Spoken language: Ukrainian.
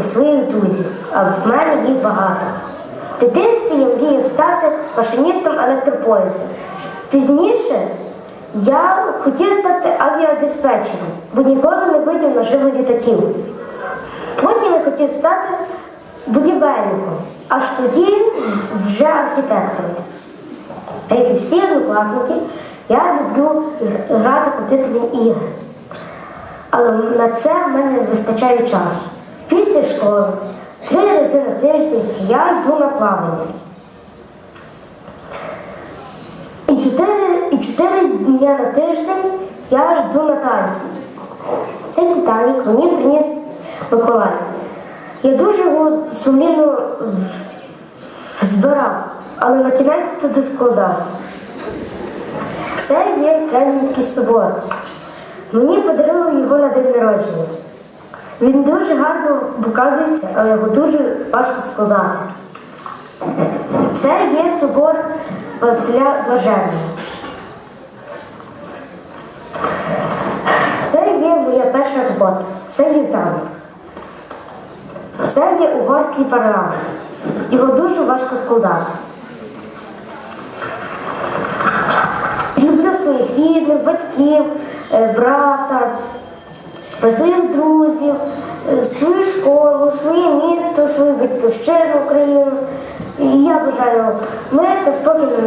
і своїх друзів, а в мене їх багато. В дитинстві я мріяв стати машиністом електропоїзду. Пізніше я хотів стати авіадиспетчером, бо ніколи не видів наживо літаків. Потім я хотів стати будівельником, аж тоді вже архітектором. А як і всі однокласники, я люблю грати в комп'ютерні ігри. Але на це в мене не вистачає часу. Після школи три рази на тиждень я йду на плавання. І чотири, і чотири дня на тиждень я йду на танці. Цей Титанік мені приніс Миколай. Я дуже його збирав, але на кінець туди складав. Це є Кремлівський собор. Мені подарили його на день народження. Він дуже гарно показується, але його дуже важко складати. Це є собор Василя Блаженного. Це є моя перша робота. Це є замок. Це є угорський парламент. Його дуже важко складати. Люблю своїх рідних, батьків, е, брата, своїх друзів, е, свою школу, своє місто, свою батьківщину, Україну. І я бажаю мир та спокій.